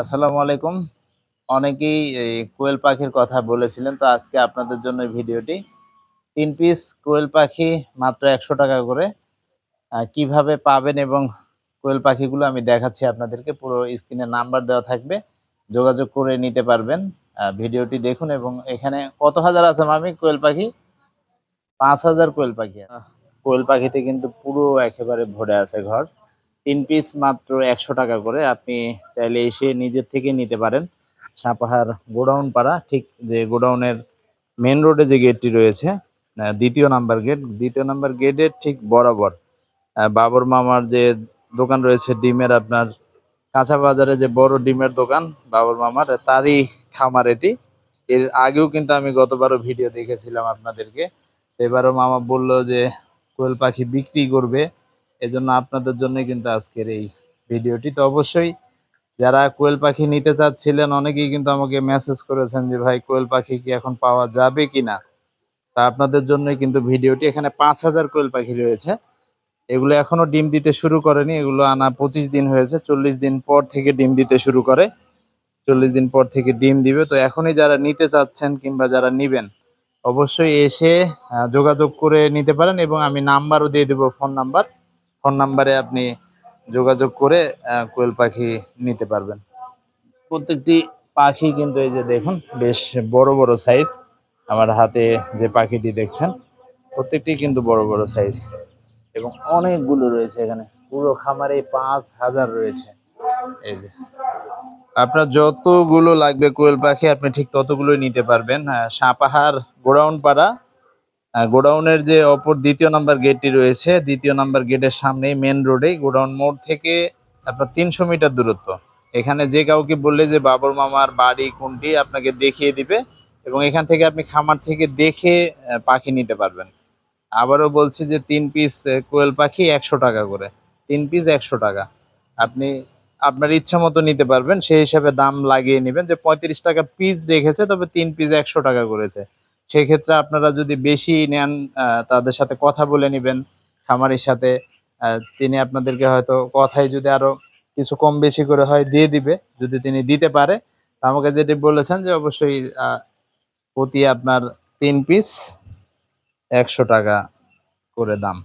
আসসালামু আলাইকুম। অনেকেই কোয়েল পাখির কথা বলেছিলেন, তো আজকে আপনাদের জন্য ভিডিওটি। তিন পিস কোয়েল পাখি মাত্র একশো টাকা করে। কীভাবে পাবেন এবং কোয়েল পাখিগুলো আমি দেখাচ্ছি আপনাদেরকে, পুরো স্ক্রিনে নাম্বার দেওয়া থাকবে, যোগাযোগ করে নিতে পারবেন। ভিডিওটি দেখুন এবং এখানে কত হাজার আছে মামি কোয়েল পাখি? পাঁচ হাজার কোয়েল পাখি। কোয়েল পাখিতে কিন্তু পুরো একেবারে ভরে আছে ঘর। তিন পিস মাত্র একশো টাকা করে। আপনি চাইলে এসে নিজের থেকে নিতে পারেন। সাপাহার গোডাউন পাড়া, ঠিক যে গোডাউনের মেন রোডে যে গেটটি রয়েছে দ্বিতীয় নাম্বার গেট দ্বিতীয় নাম্বার গেটের ঠিক বরাবর বাবর মামার যে দোকান রয়েছে, ডিমের আপনার কাঁচা বাজারে যে বড় ডিমের দোকান, বাবর মামার, তারই খামার এটি। এর আগেও কিন্তু আমি গতবারও ভিডিও দেখেছিলাম আপনাদেরকে। এবারও মামা বলল যে, কোয়েল পাখি বিক্রি করবে। এজন্য আপনাদের জন্য কিন্তু আজকের এই ভিডিওটি। তো অবশ্যই যারা কোয়েল পাখি নিতে চাচ্ছিলেন, অনেকেই কিন্তু আমাকে মেসেজ করেছেন যে, ভাই, কোয়েল পাখি কি এখন পাওয়া যাবে কিনা? তা আপনাদের জন্যই কিন্তু ভিডিওটি। এখানে পাঁচ হাজার কোয়েল পাখি রয়েছে। এগুলো এখনও ডিম দিতে শুরু করেনি। এগুলো আনা পঁচিশ দিন হয়েছে। চল্লিশ দিন পর থেকে ডিম দিতে শুরু করে। চল্লিশ দিন পর থেকে ডিম দিবে। তো এখনই যারা নিতে চাচ্ছেন কিংবা যারা নিবেন, অবশ্যই এসে যোগাযোগ করে নিতে পারেন এবং আমি নাম্বারও দিয়ে দেবো, ফোন নাম্বার। ফোন নাম্বারে আপনি যোগাযোগ করে কোয়েল পাখি নিতে পারবেন। প্রত্যেকটি পাখি কিন্তু এই যে দেখুন বেশ বড় বড় সাইজ আমার হাতে যে পাখিটি দেখছেন প্রত্যেকটি কিন্তু বড় বড় সাইজ এবং অনেকগুলো রয়েছে এখানে। পুরো খামারে পাঁচ হাজার রয়েছে। এই যে। আপনার যতগুলো লাগবে কোয়েল পাখি আপনি ঠিক ততগুলোই নিতে পারবেন। সাপাহার গোডাউন পাড়া গোডাউনের যে অপর দ্বিতীয় নাম্বার গেটটি রয়েছে, দ্বিতীয় নাম্বার গেটের সামনেই মেন রোডে গোডাউন মোড় থেকে আপনার তিনশো মিটার দূরত্ব। এখানে যে কাউকে বললে যে বাবর মামার বাড়ি কোনটি আপনাকে দেখিয়ে দিবে এবং এখান থেকে আপনি খামার থেকে দেখে পাখি নিতে পারবেন। আবারও বলছি যে তিন পিস কোয়েল পাখি একশো টাকা করে। তিন পিস একশো টাকা। আপনি আপনার ইচ্ছা মতো নিতে পারবেন, সেই হিসাবে দাম লাগিয়ে নেবেন যে পঁয়ত্রিশ টাকা পিস রেখেছে, তবে তিন পিস একশো টাকা করেছে। সেক্ষেত্রে আপনারা যদি বেশি নেন তাদের সাথে কথা বলে নেবেন, খামারির সাথে তিনি আপনাদেরকে হয়তো কথায় যদি আরও কিছু কম বেশি করে হয় দিয়ে দিবে, যদি তিনি দিতে পারে। আমাকে যেটি বলেছেন যে অবশ্যই প্রতি আপনার তিন পিস একশো টাকা করে দাম।